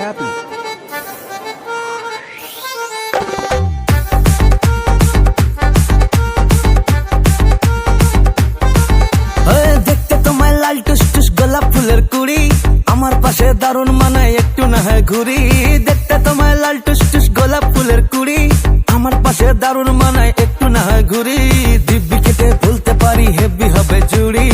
happy. ফুলের কুড়ি। আমার পাশে দারুণ মানায় একটু না হয় ঘুরি। দেখতে তোমায় লাল টুস টুস গোলাপ ফুলের কুড়ি। আমার পাশে দারুণ মানায় একটু না হয় ঘুরি। দিব্যি কেটে বলতে পারি হেভি হবে জুড়ি।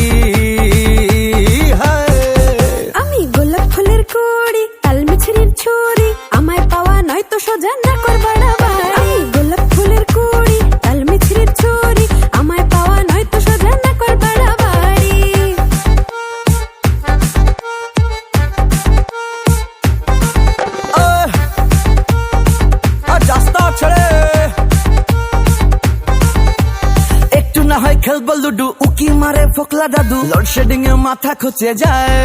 না হয় খেলব লুডু, উকি মারে ফোকলা দাদু। লোডশেডিং এ মাথা খচে যায়।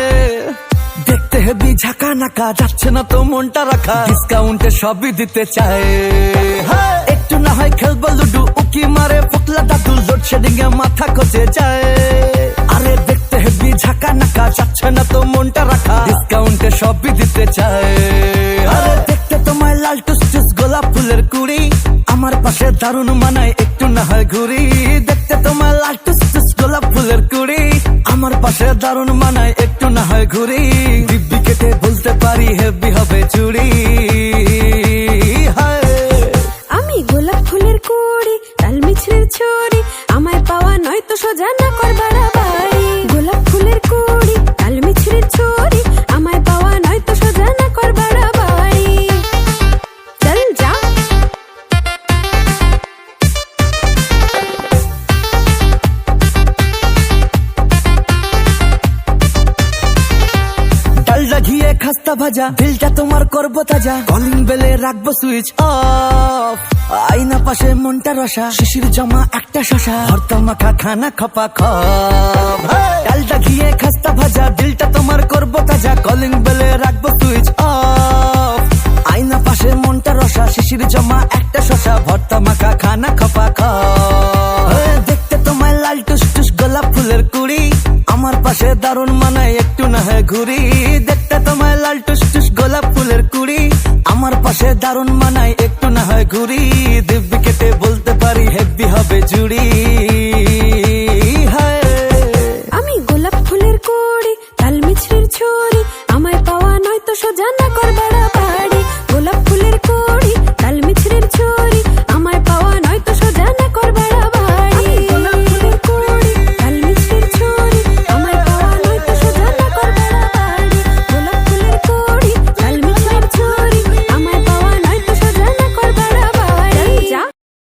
দেখতে হেবি ঝাঁকা নাকা যাচ্ছে না তো মনটা রাখা। ডিসকাউন্টে সবই দিতে চায়। একটু না হয় খেলব লুডু, উকি মারে ফোকলা দাদু। লোডশেডিং এ মাথা খচে যায়। আরে দেখতে হেবি ঝাঁকা নাকা যাচ্ছে না তো মনটা রাখা। ডিসকাউন্টে সবই দিতে চায়। আরে তোমায় লাল টুস গোলাপ ফুলের কুড়ি। আমার পাশে দারুণ মানায় একটু না হয় ঘুরি। দেখতে তোমায় লাল টুস গোলাপ ফুলের কুড়ি। আমার পাশে দারুণ মানায় একটু না হয় ঘুরি। দিব্যি কেটে বলতে পারি হবে চুড়ি। আমি গোলাপ ফুলের কুড়ি, তাল মিছরির ছুরি। আমায় পাওয়া নয় তো সোজা না করবার ঘিয়ে ভাজা। দিলটা তোমার করব তাজা। কলিং বেলে রাখব সুইচ অফ আইনা পাশে মনটা রসা। শিশির জমা একটা শশা। ভর্তা মাখা খানা খপা খপ। ডালডা ঘিয়ে খাস্তা ভাজা। দিলটা তোমার করব তাজা। কলিং বেলে রাখব সুইচ অফ আইনা পাশে মনটা রসা। শিশির জমা একটা শশা। ভর্তা মাখা খানা খপা খপ। দেখতে তোমায় লাল টুস টুস গোলাপ ফুলের কুড়ি। আমার পাশে দারুণ মানায় একটু না হয় ঘুরি। দেখতে তোমায় লাল টুস টুস গোলাপ ফুলের কুড়ি। আমার পাশে দারুণ মানায় একটু না হয় ঘুরি। দিব্যি কেটে বলতে পারি হেভি হবে জুড়ি। আমি গোলাপ ফুলের কুড়ি, তাল মিছরির ছুরি। আমায় পাওয়া নয় তো সোজা না করবার